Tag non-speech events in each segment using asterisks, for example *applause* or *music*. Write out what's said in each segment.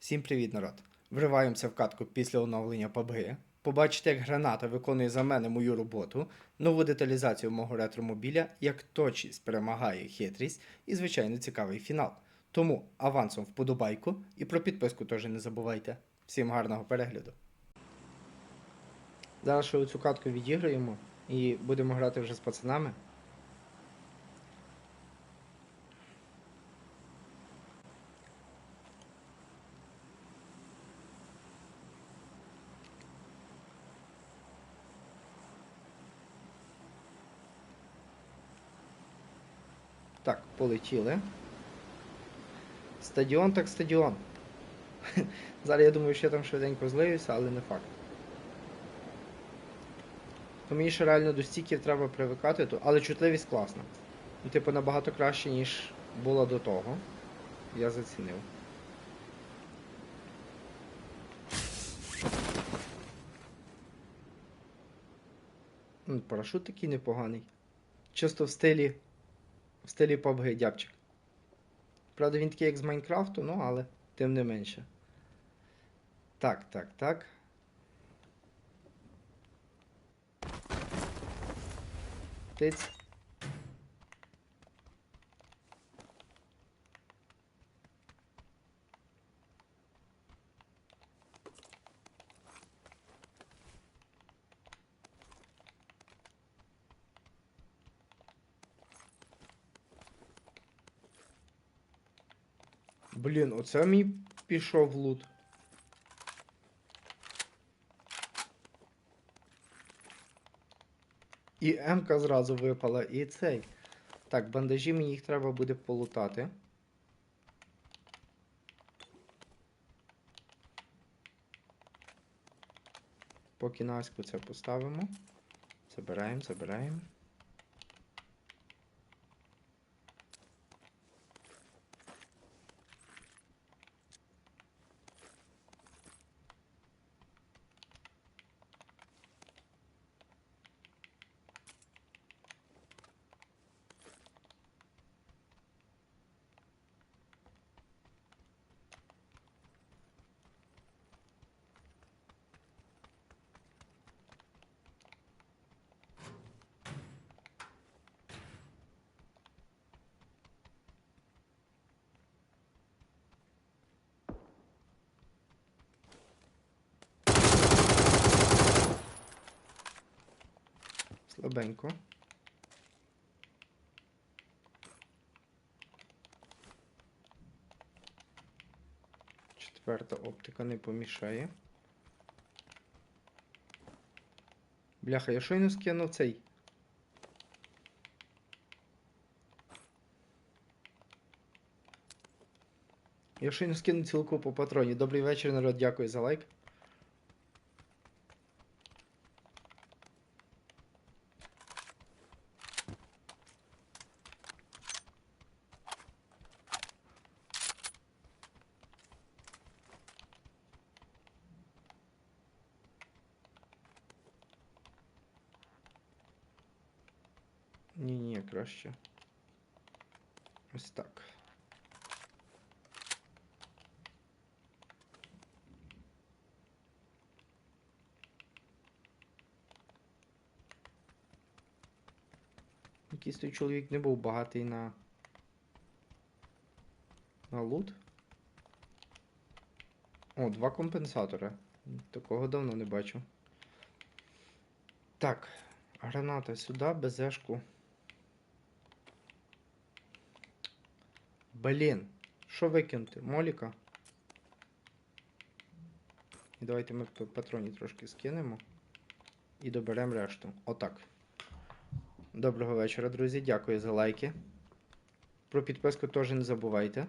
Всім привіт, народ! Вриваємося в катку після оновлення PUBG. Побачите, як граната виконує за мене мою роботу, нову деталізацію мого ретромобіля, як точність перемагає хитрість і, звичайно, цікавий фінал. Тому авансом вподобайку і про підписку теж не забувайте. Всім гарного перегляду. Зараз ще цю катку відіграємо і будемо грати вже з пацанами. Так, полетіли. Стадіон так стадіон. *laughs* Зараз я думаю, що я там швиденько злиюся, але не факт. То мені ще реально до стіків треба привикати, але чутливість класна. Ну, типу, набагато краще, ніж було до того. Я зацінив. Парашут такий непоганий. Чисто в стилі. В стилі PUBG дябчик. Правда, він такий як з Майнкрафту, ну але тим не менше. Так, так, так. Тиць. Блін, оце мій пішов лут. І М-ка зразу випала, і цей. Так, бандажі мені їх треба буде полутати. Поки Наську це поставимо. Забираємо, забираємо. Слабенько. Четверта оптика не помішає. Бляха, я щойно скинув цей. Я щойно скинув цілу купу патронів. Добрий вечір, народ, дякую за лайк. Ні, ні, краще. Ось так. Якийсь той чоловік не був багатий на. На лут. О, два компенсатори. Такого давно не бачу. Так, граната сюди, безешку. Блін, що викинути? Моліка? І давайте ми патроні трошки скинемо. І доберемо решту. Отак. Доброго вечора, друзі. Дякую за лайки. Про підписку теж не забувайте.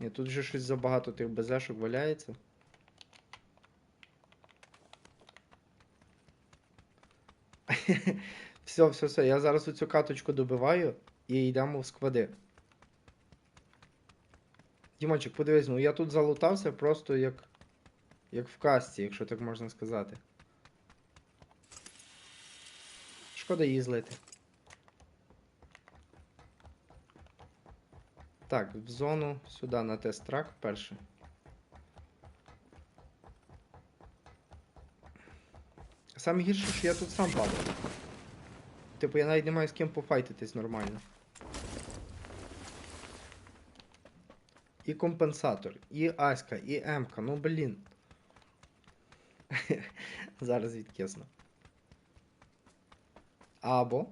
Ні, тут вже щось забагато тих безешок валяється. Все, все, все. Я зараз оцю каточку добиваю і йдемо в склади. Дімончик, подивись, ну я тут залутався просто як. Як в касті, якщо так можна сказати. Шкода її злити. Так, в зону сюди на тест-трак перший. Саме гірше, що я тут сам падаю. Типу, я навіть не маю з ким пофайтитись нормально. І компенсатор, і Аська, і Емка, ну блін. *laughs* Зараз відкисно. Або.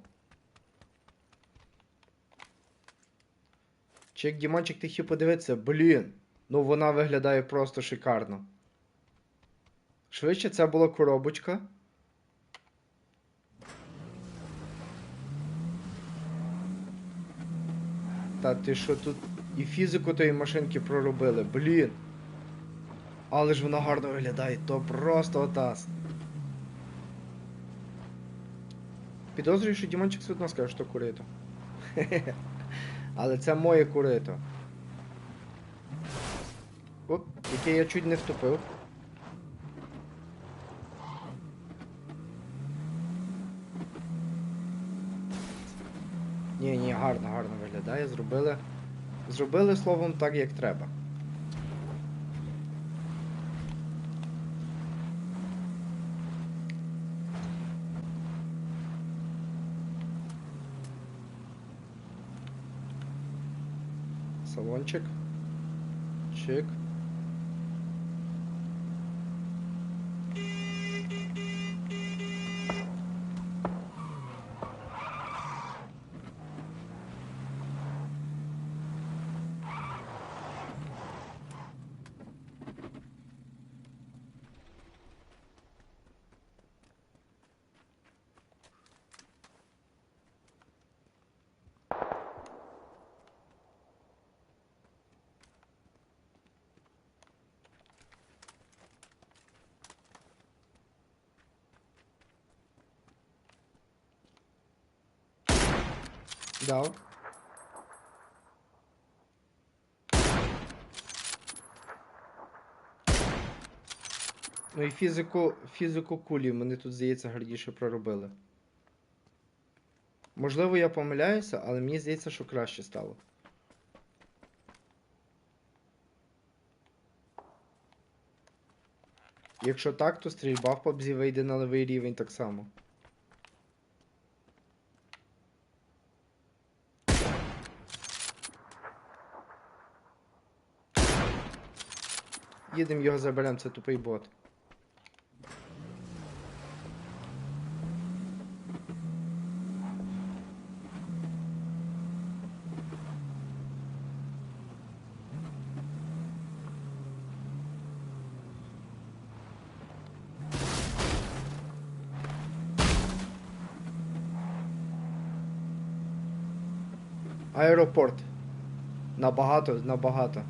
Чек Дімончик, ти хотів подивитися, блін. Ну вона виглядає просто шикарно. Швидше це була коробочка. Та ти що тут і фізику тої машинки проробили, блін. Але ж вона гарно виглядає, то просто отас. Підозрюю, що Дімончик одно скаже, що курито. *laughs* Але це моє курито. Оп, яке я чуть не втупив. Ні, ні, гарно, гарно виглядає. Зробили. Зробили словом так, як треба. Салончик. Чик. Дав. Ну і фізику, фізику кулі мене тут, здається, гарніше проробили. Можливо, я помиляюся, але мені здається, що краще стало. Якщо так, то стрільба в PUBG вийде на новий рівень так само. Їдемо його заберемо, це тупий бот. Аеропорт. Набагато, набагато.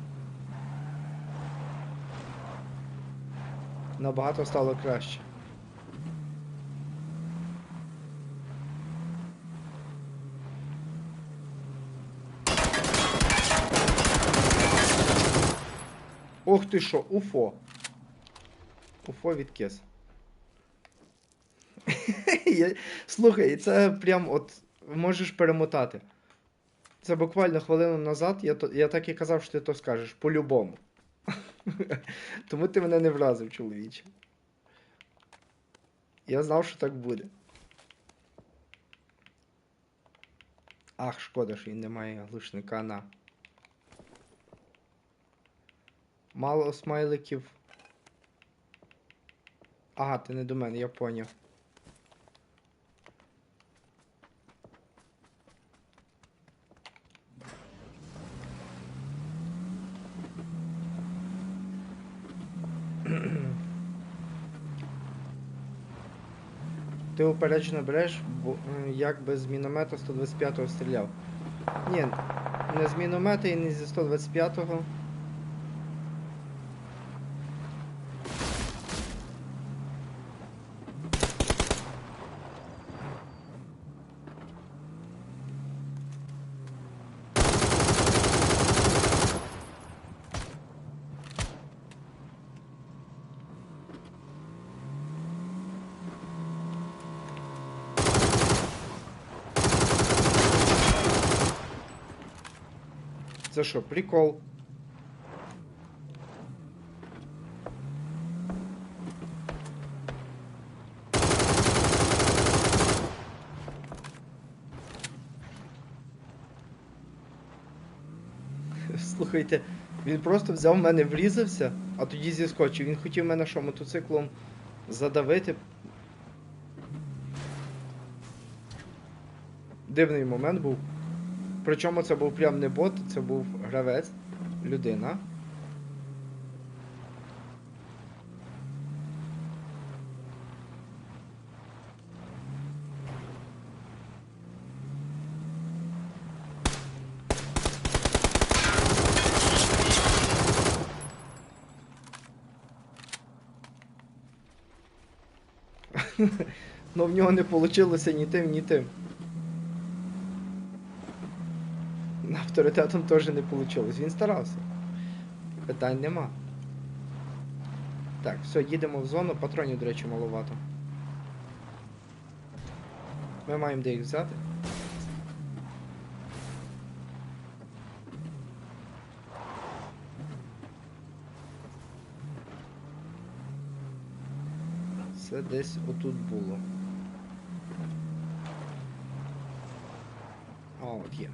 Набагато стало краще. Ох ти що, Уфо. Уфо відкис. *laughs* Я- Слухай, це прям от можеш перемотати. Це буквально хвилину назад я, я так і казав, що ти то скажеш, по-любому. *laughs* Тому ти мене не вразив, чоловіче. Я знав, що так буде. Ах, шкода, що він не має глушника на. Мало смайликів. Ага, ти не до мене, я поняв. Ти упереджено береш, бо е, як би з міномета 125-го стріляв. Ні, не з міномета і не зі 125-го. Це що, прикол? *laughs* Слухайте, він просто взяв мене, врізався, а тоді зіскочив. Він хотів мене що, мотоциклом задавити. Дивний момент був. Причому це був прям не бот, це був гравець, людина. *laughs* Но в нього не вийшло ні тим, ні тим. Авторитетом теж не вийшло. Він старався. Питань нема. Так, все, їдемо в зону, патронів, до речі, маловато. Ми маємо де їх взяти. Це десь отут було. А, от є.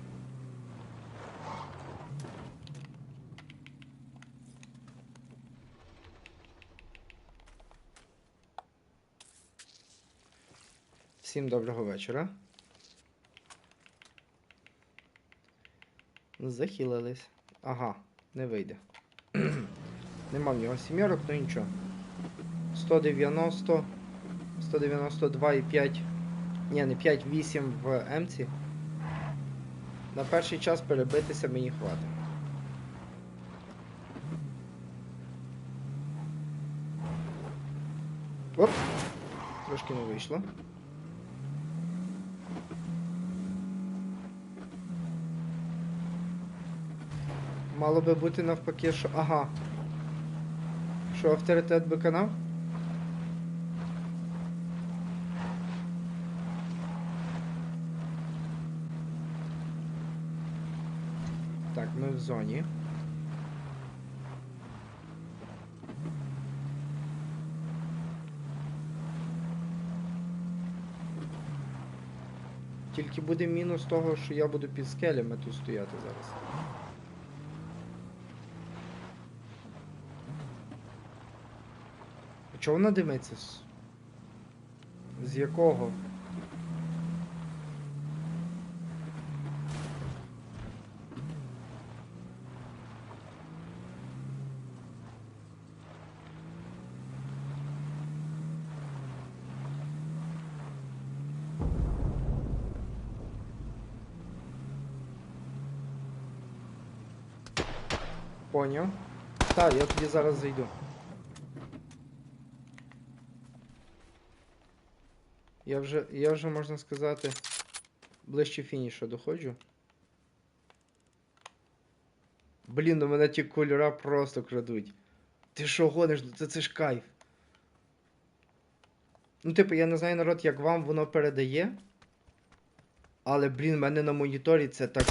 Всім доброго вечора. Захилились. Ага, не вийде. *clears throat* Нема в нього сімерок, ну нічого. 190, 192,5. Ні, не 5,8 в Емці. На перший час перебитися мені хватить. Оп! Трошки не вийшло. Мало би бути навпаки, що. Ага. Що авторитет би канав? Так, ми в зоні. Тільки буде мінус того, що я буду під скелями тут стояти зараз. Чого вона димиться? З- якого? Поняв. Так, я тоді зараз зайду. Я вже, я вже можна сказати, ближче фінішу доходжу. Блін, у мене ті кольора просто крадуть. Ти що гониш? Ну Це, це ж кайф. Ну, типу, я не знаю народ, як вам воно передає. Але, блін, мене на моніторі це так.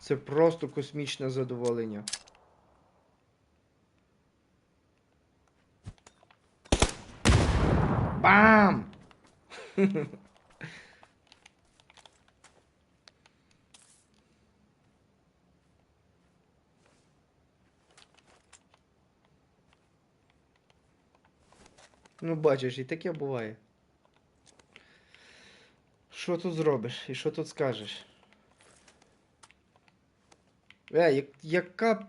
Це просто космічне задоволення. Бам! Ну, бачиш, і таке буває. Що тут зробиш? І що тут скажеш? Е, як, яка.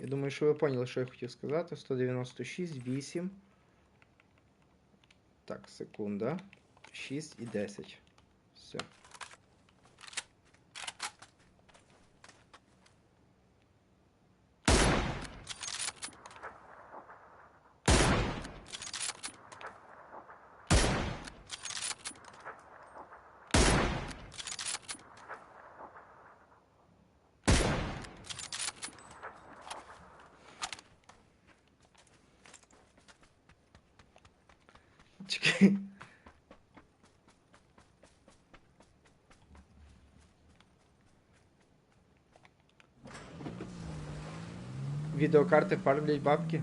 Я думаю, що ви поняли, що я хотів сказати. 196, 8. Так, секунда. 6 і 10. Все. Відеокарти фармлять бабки?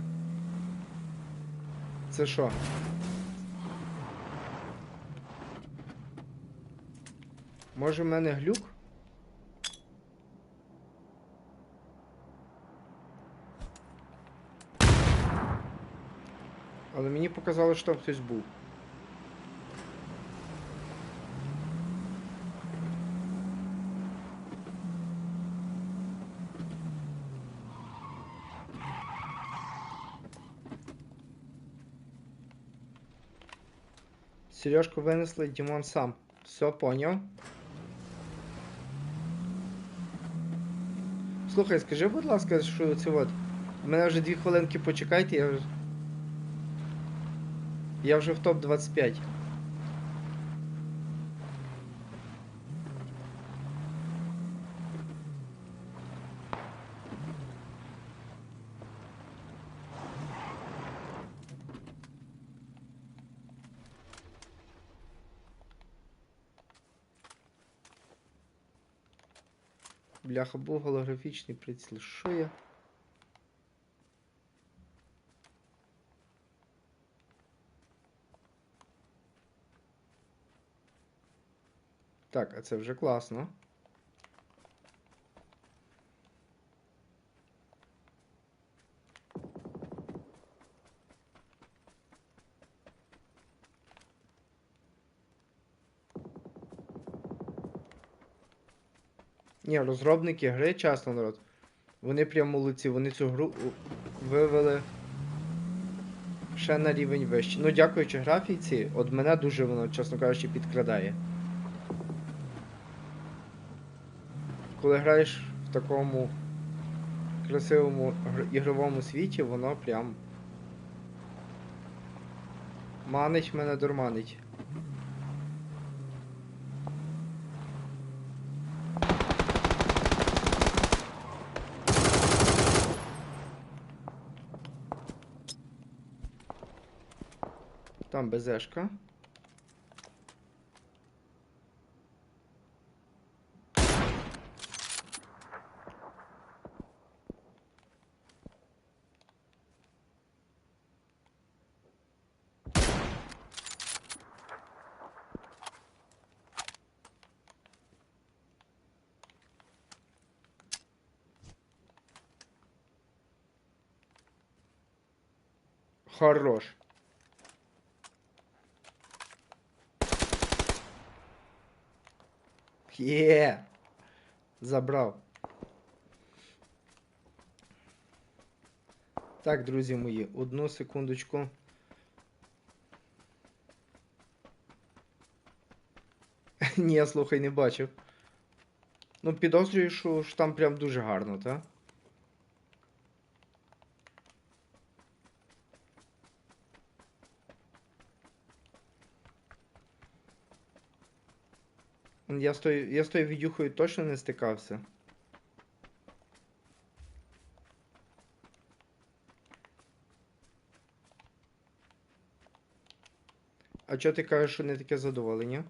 Це що? Може в мене глюк? Але мені показало, що там хтось був. Сережку винесли, Димон сам. Все, понял. Слухай, скажи, будь ласка, що це от. У мене вже дві хвилинки почекайте, я вже. Я вже в топ-25. Бляха, був голографічний приціл. Що я? Так, а це вже класно. Ні, розробники гри, чесно, народ. Вони прям молодці, вони цю гру вивели ще на рівень вище. Ну, дякуючи графіці, от мене дуже воно, чесно кажучи, підкрадає. Коли граєш в такому красивому ігровому світі, воно прям. Манить мене дурманить. Там безешка. Хорош. Є. Забрав. Так, друзі мої, одну секундочку. *laughs* Ні, слухай, не бачив. Ну, підозрюю, що ж там прям дуже гарно, так? Я з тою, я з тою відюхою точно не стикався. А чого ти кажеш, що не таке задоволення?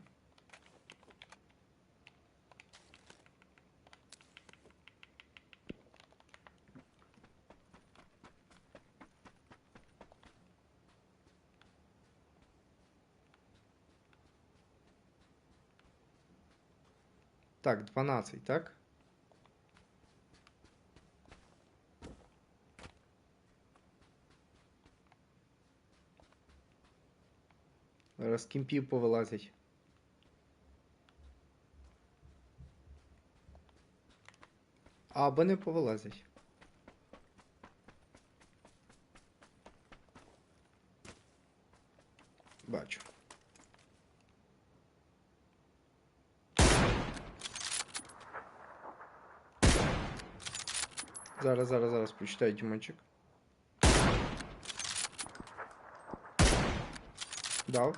Так, 12, так? Зараз кімпів повилазять. А, або не повилазять. Бачу. Зараз, зараз, зараз почитаю Дімончик. Дав.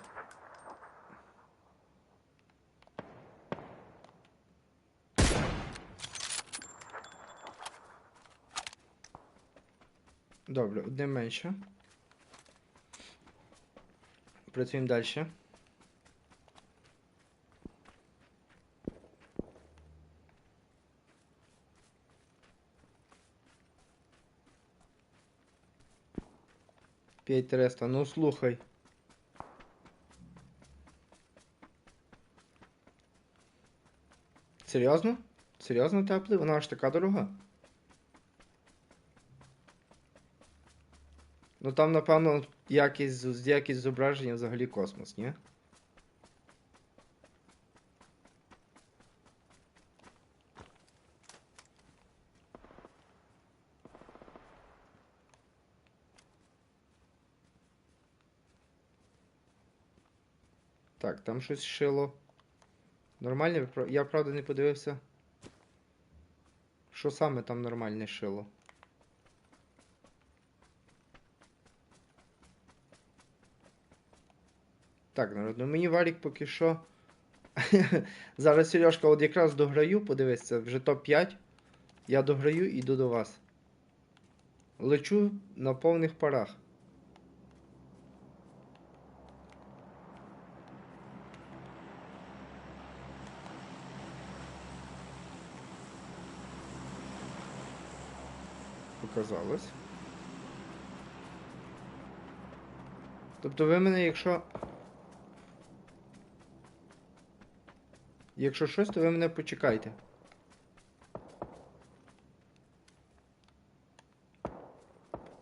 Добре, одне менше. Працюємо далі. П'ять треста, Ну слухай. Серйозно? Серйозно теплий? Вона аж така дорога? Ну там, напевно, якість, якість зображення взагалі космос, ні? Так, там щось шило. Нормальне? Я правда не подивився. Що саме там нормальне шило? Так, народ, ну мені варік поки що. *laughs* Зараз Сережка, от якраз дограю, подивись, це вже топ-5. Я дограю і йду до вас. Лечу на повних парах. Показалось. Тобто ви мене, якщо. Якщо щось, то ви мене почекайте.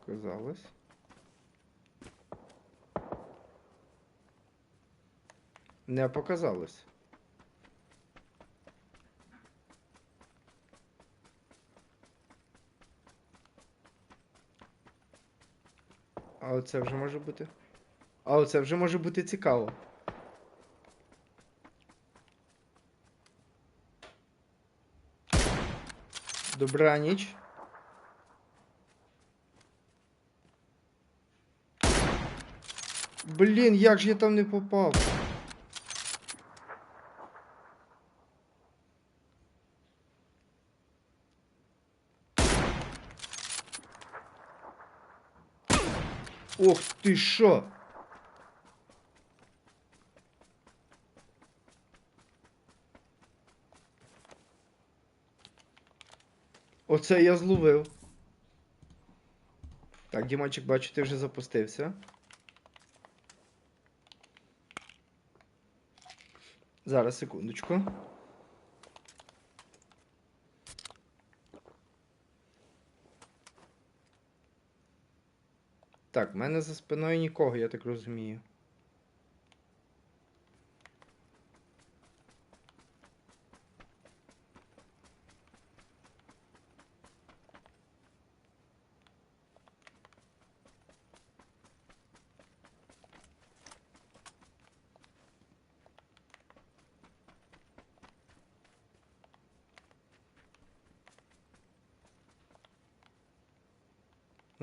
Показалось. Не показалось. А оце вже може бути. А оце вже може бути цікаво. Добра ніч. Блін, як же я там не попав? Ох ти що? Оце я зловив. Так, Дімочек, бачу, ти вже запустився. Зараз, секундочку. Так, в мене за спиною нікого, я так розумію.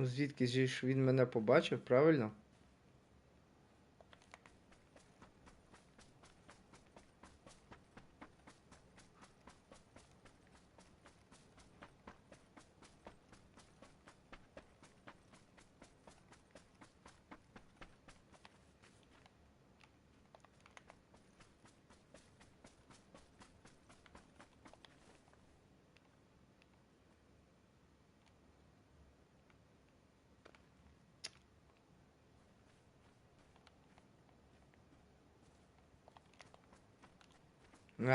Звідки ж він мене побачив, правильно?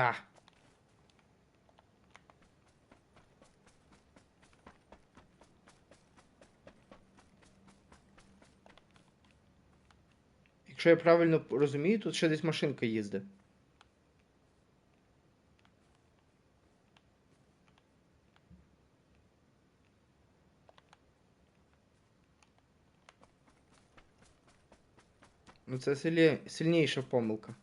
А. Якщо я правильно розумію, тут ще десь машинка їздить. Ну це сильніша помилка.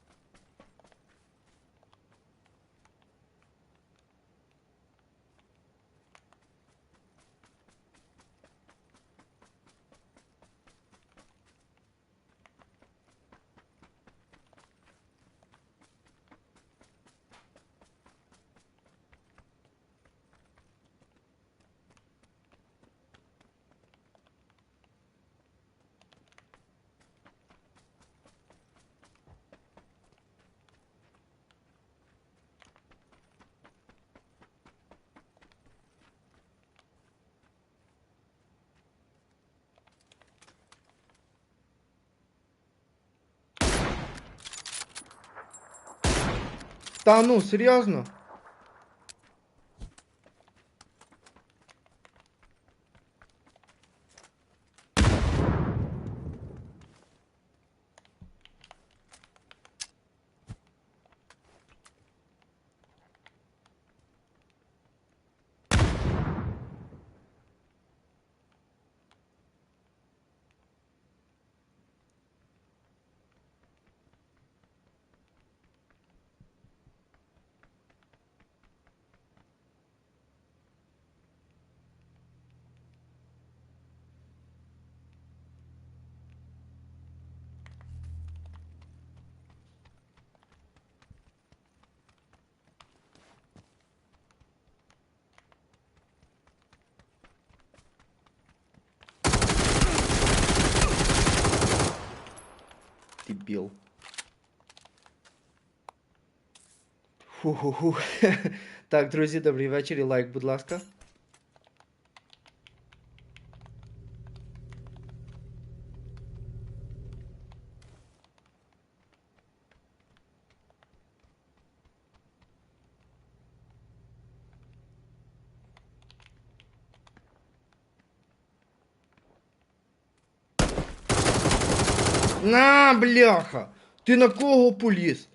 Та ну, серйозно? Дебіл. Фу-ху-ху. *laughs* Так, друзі, добрий вечір і лайк, будь ласка. На, бляха! Ти на кого поліз?